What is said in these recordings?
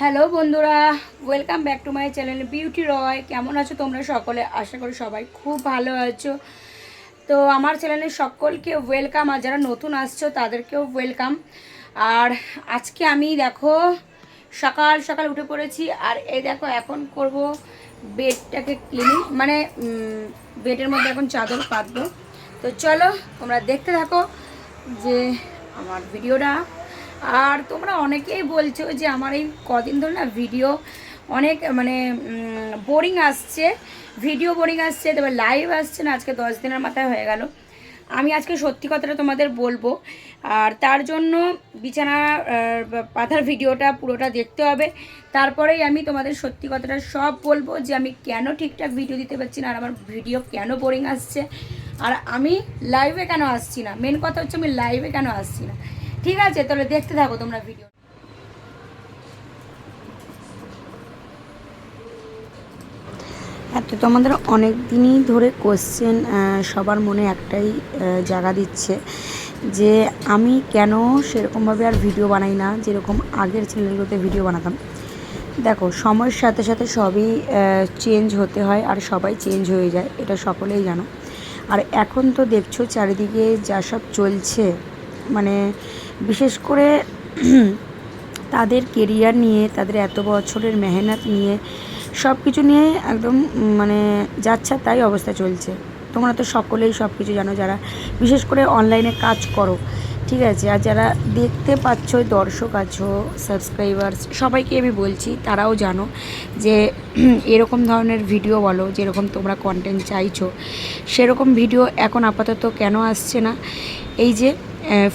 Hello বন্ধুরা welcome back to my channel Beauty Roy কেমন আছো তোমরা সকলে? আশা করি সবাই খুব ভালো আছো। তো আমার চ্যানেলে সকলকে ওয়েলকাম আর যারা নতুন আসছো, তাদেরকেও ওয়েলকাম আর আজকে আমি দেখো, সকাল সকাল উঠে পড়েছি, আর এই দেখো এখন করব বেডটাকে ক্লিনিং মানে বেডের মধ্যে এখন চাদর পাতবো। তো চলো তোমরা দেখতে থাকো যে আমার ভিডিওটা আর তোমরা অনেকেই বলছো যে আমার এই কদিন ধরে না ভিডিও অনেক মানে বোরিং আসছে। ভিডিও বোরিং আসছে তবে লাইভ আসছে না, আজকে দশ দিনের মাথায় হয়ে গেল। আমি আজকে সত্যি কথাটা তোমাদের বলব। আর তার জন্য বিছানা পাতার ভিডিওটা পুরোটা দেখতে হবে। তারপরেই আমি তোমাদের সত্যি কথাটা সব বলব যে আমি কেন ঠিকঠাক ভিডিও দিতে পারছি না, আর আমার ভিডিও কেন বোরিং আসছে। আর আমি লাইভে কেন আসছি না? মেন কথা হচ্ছে আমি লাইভে কেন আসছি না? ঠিক আছে, তাহলে দেখতে থাকো তোমরা ভিডিও হ্যাঁ তো তোমাদের অনেক দিনই ধরে কোশ্চেন সবার মনে একটাই জায়গা দিচ্ছে যে আমি কেন সেরকমভাবে আর ভিডিও বানাই না, যেরকম আগের চ্যানেলগুলোতে ভিডিও বানাতাম। দেখো, সময়ের সাথে সাথে সবই চেঞ্জ হতে হয় আর সবাই চেঞ্জ হয়ে যায়, এটা সকলেই জানো। আর এখন তো দেখছ চারিদিকে যা সব চলছে মানে বিশেষ করে তাদের কেরিয়ার নিয়ে, তাদের এত বছরের মেহনত নিয়ে সব কিছু নিয়ে একদম মানে যাচ্ছে তাই অবস্থা চলছে। তোমরা তো সকলেই সব কিছু জানো যারা বিশেষ করে অনলাইনে কাজ করো, ঠিক আছে? আর যারা দেখতে পাচ্ছ, দর্শক আছো সাবস্ক্রাইবার্স সবাইকে আমি বলছি, তারাও জানো যে এরকম ধরনের ভিডিও বলো, যেরকম তোমরা কন্টেন্ট চাইছো, সেরকম ভিডিও এখন আপাতত কেন আসছে না? এই যে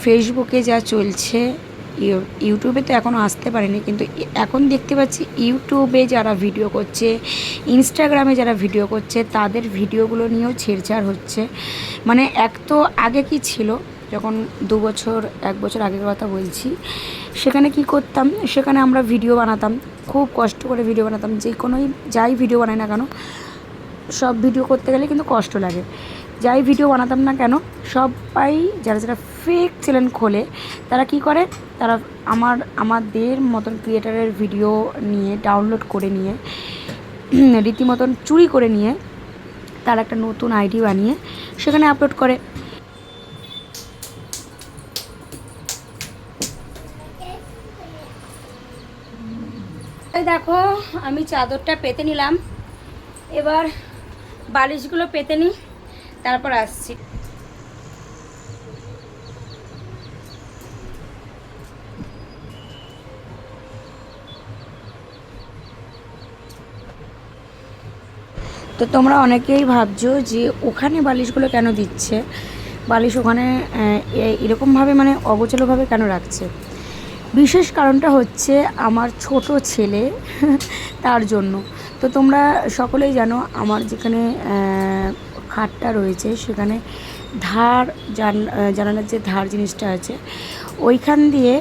ফেসবুকে যা চলছে, ইউ- ইউটিউবে তো এখনও আসতে পারেনি, কিন্তু এখন দেখতে পাচ্ছি ইউটিউবে যারা ভিডিও করছে ইনস্টাগ্রামে যারা ভিডিও করছে, তাদের ভিডিওগুলো নিয়েও ছেড়ছাড় হচ্ছে। মানে এক তো আগে কি ছিল, যখন দু বছর, এক বছর আগের কথা বলছি, সেখানে কি করতাম, সেখানে আমরা ভিডিও বানাতাম, খুব কষ্ট করে ভিডিও বানাতাম যে কোনোই যাই ভিডিও বানাই না কেন, সব ভিডিও করতে গেলে কিন্তু কষ্ট লাগে। যাই ভিডিও বানাতাম না কেন, সবাই যারা যারা ফেক চ্যানেল খোলে, তারা কি করে? তারা আমার, আমাদের মতন ক্রিয়েটারের ভিডিও নিয়ে ডাউনলোড করে নিয়ে, রীতিমতন চুরি করে নিয়ে, তার একটা নতুন আইডি বানিয়ে সেখানে আপলোড করে। দেখো, আমি চাদরটা পেতে নিলাম। এবার বালিশগুলো পেতে নিই তারপর আসছি। তো তোমরা অনেকেই ভাবছ যে ওখানে বালিশগুলো কেন দিচ্ছে? বালিশ ওখানে এরকমভাবে মানে অগোচলভাবে কেন রাখছে? বিশেষ কারণটা হচ্ছে আমার ছোট ছেলে তার জন্য। তো তোমরা সকলেই জানো আমার যেখানে খাটটা রয়েছে সেখানে ধার জান জানালার যে ধার জিনিসটা আছে ওইখান দিয়ে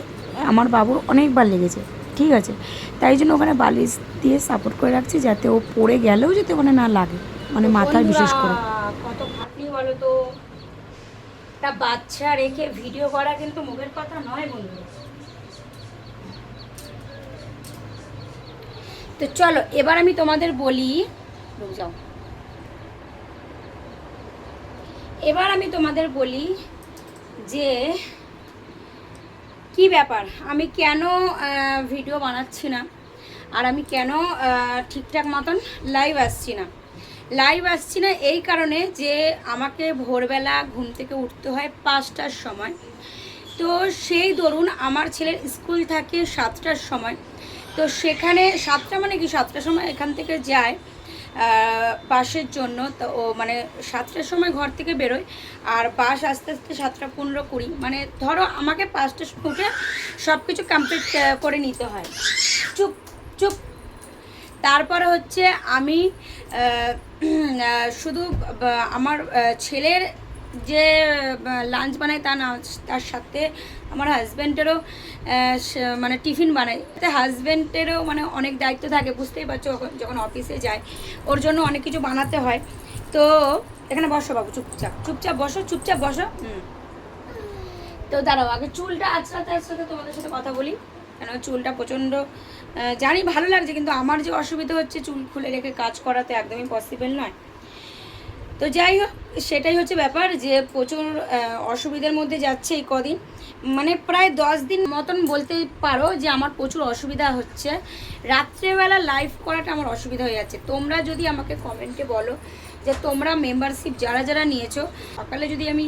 আমার বাবুর অনেকবার লেগেছে ঠিক আছে? তাই জন্য ওখানে বালিশ দিয়ে সাপোর্ট করে রাখছি যাতে ও পড়ে গেলেও যাতে ওখানে না লাগে মানে মাথায় বিশেষ করে। কত খাটনি বলো তো একটা বাচ্চা রেখে ভিডিও করা কিন্তু মুখের কথা নয় বন্ধু তো চলো এবার আমি তোমাদের বলি যাও। এবার আমি তোমাদের বলি যে কি ব্যাপার? আমি কেন ভিডিও বানাচ্ছি না? আর আমি কেন ঠিকঠাক মতন লাইভ আসছি না? লাইভ আসছি না এই কারণে যে আমাকে ভোরবেলা ঘুম থেকে উঠতে হয় পাঁচটার সময়। তো সেই দরুন আমার ছেলের স্কুল থাকে সাতটার সময়। তো সেখানে, সাতটা মানে কি? সাতটার সময় এখান থেকে যায়। বাসের জন্য, তো মানে সাতটার সময় ঘর থেকে বেরোয়, আর পাস আস্তে আস্তে সাতটা পনেরো কুড়ি মানে ধরো আমাকে পাঁচটা উঠে সব কিছু কমপ্লিট করে নিতে হয়। চুপ চুপ। তারপরে হচ্ছে আমি শুধু আমার ছেলের যে লাঞ্চ বানাই তা না, তার সাথে আমার হাজব্যান্ডেরও মানে টিফিন বানায়। বানাই হাজব্যান্ডেরও মানে অনেক দায়িত্ব থাকে, বুঝতেই পারছ, যখন- অফিসে যায়। ওর জন্য অনেক কিছু বানাতে হয়। তো, এখানে বসো বাবু, চুপচাপ চুপচাপ বসো চুপচাপ বসো। তো দাঁড়াও, আগে চুলটা আঁচড়াতে আঁচড়াতে তোমাদের সাথে কথা বলি। কেন চুলটা প্রচণ্ড জানি ভালো লাগছে, কিন্তু আমার যে অসুবিধা হচ্ছে চুল খুলে রেখে কাজ করাতে একদমই পসিবল নয়। তো যাই হোক, সেটাই হচ্ছে ব্যাপার যে প্রচুর অসুবিধার মধ্যে যাচ্ছে এই কদিন। মানে প্রায় দশ দিন মতন বলতে পারো যে আমার প্রচুর অসুবিধা হচ্ছে। রাত্রেবেলা লাইভ করাটা আমার অসুবিধা হয়ে যাচ্ছে। তোমরা যদি আমাকে কমেন্টে বলো যে তোমরা মেম্বারশিপ যারা যারা নিয়েছো, সকালে যদি আমি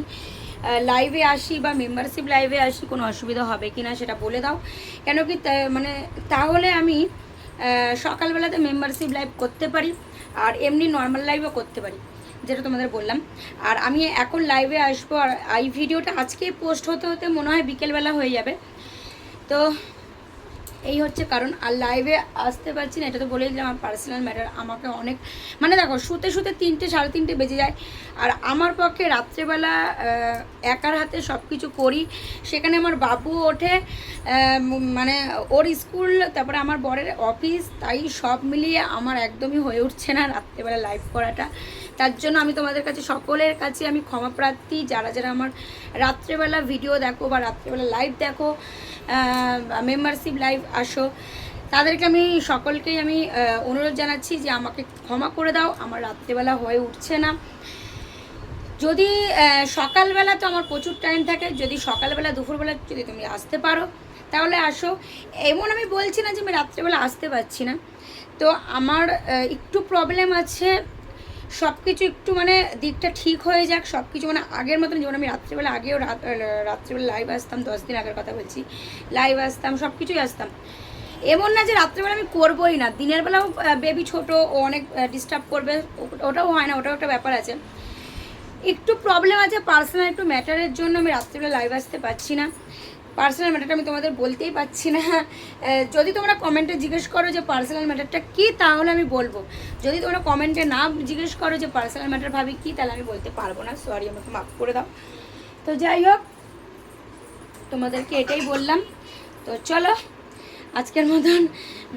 লাইভে আসি বা মেম্বারশিপ লাইভে আসি, কোনো অসুবিধা হবে কি না সেটা বলে দাও। কেন কি মানে তাহলে আমি সকালবেলাতে মেম্বারশিপ লাইভ করতে পারি, আর এমনি নর্মাল লাইভও করতে পারি। যেটা তোমাদের বললাম। আর আমি এখন লাইভে আসব, আর এই ভিডিওটা আজকেই পোস্ট হতে হতে মনে হয় বিকেলবেলা হয়ে যাবে। তো এই হচ্ছে কারণ। আর লাইভে আসতে পারছি না, এটা তো বলেই দিলাম, আমার পার্সোনাল ম্যাটার আমাকে অনেক মানে দেখো, শুতে শুতে তিনটে, সাড়ে তিনটে বেজে যায়। আর আমার পক্ষে রাত্রেবেলা একার হাতে সব কিছু করি। সেখানে আমার বাবু ওঠে মানে ওর স্কুল, তারপরে আমার বরের অফিস, তাই সব মিলিয়ে আমার একদমই হয়ে উঠছে না রাত্রেবেলা লাইভ করাটা। তার জন্য আমি তোমাদের কাছে, সকলের কাছে আমি ক্ষমা প্রার্থী। যারা যারা আমার রাত্রেবেলা ভিডিও দেখো বা রাত্রেবেলা লাইভ দেখো মেম্বারশিপ লাইভ আসো, তাদেরকে আমি, সকলকেই আমি অনুরোধ জানাচ্ছি যে আমাকে ক্ষমা করে দাও। আমার রাত্রেবেলা হয়ে উঠছে না। যদি সকালবেলা তো আমার প্রচুর টাইম থাকে, যদি সকালবেলা, দুপুরবেলা যদি তুমি আসতে পারো, তাহলে আসো। এমন আমি বলছি না যে আমি রাত্রেবেলা আসতে পারছি না। তো আমার একটু প্রবলেম আছে। সব কিছু একটু মানে দিকটা ঠিক হয়ে যাক সব কিছু মানে আগের মতন, যেমন আমি রাত্রেবেলা আগেও রাত্রেবেলা লাইভ আসতাম, দশ দিন আগের কথা বলছি লাইভ আসতাম সব কিছুই আসতাম। এমন না যে রাত্রেবেলা আমি করবোই না, দিনের বেলাও বেবি ছোট, ও অনেক ডিস্টার্ব করবে ওটাও হয় না, ওটাও একটা ব্যাপার আছে। একটু প্রবলেম আছে পার্সোনাল একটু ম্যাটারের জন্য আমি রাত্রিবেলা লাইভ আসতে পারছি না। পার্সোনাল ম্যাটারটা আমি তোমাদের বলতেই পারছি না। যদি তোমরা কমেন্টে জিজ্ঞেস করো যে পার্সোনাল ম্যাটারটা কী, তাহলে আমি বলব। যদি তোমরা কমেন্টে না জিজ্ঞেস করো যে পার্সোনাল ম্যাটার ভাবি কী, তাহলে আমি বলতে পারব না। সরি আমাকে মাফ করে দাও। তো যাই হোক, তোমাদেরকে এটাই বললাম। তো চলো, আজকের মতন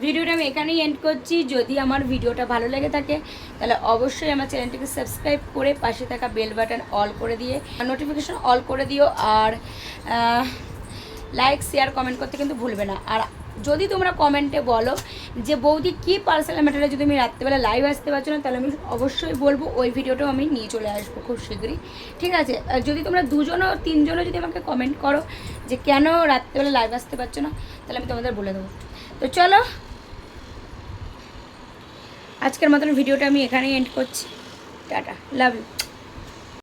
ভিডিওটা আমি এখানেই এন্ড করছি। যদি আমার ভিডিওটা ভালো লেগে থাকে, তাহলে অবশ্যই আমার চ্যানেলটিকে সাবস্ক্রাইব করে পাশে থাকা বেল বাটন অল করে দিয়ে নোটিফিকেশন অল করে দিও। আর লাইক শেয়ার কমেন্ট করতে কিন্তু ভুলবে না। আর যদি তোমরা কমেন্টে বলো যে, বৌদি, কী পার্সোনাল ম্যাটারে যদি আমি রাত্রেবেলা লাইভ আসতে পারছ না, তাহলে আমি অবশ্যই বলব ওই ভিডিওটাও আমি নিয়ে চলে আসব খুব শীঘ্রই। ঠিক আছে? যদি তোমরা দুজনও, তিনজনও যদি আমাকে কমেন্ট করো যে, কেন রাত্রেবেলা লাইভ আসতে পারছ না, তাহলে আমি তোমাদের বলে দেবো। তো চলো, আজকের মতন ভিডিওটা আমি এখানেই এন্ড করছি। Tata love you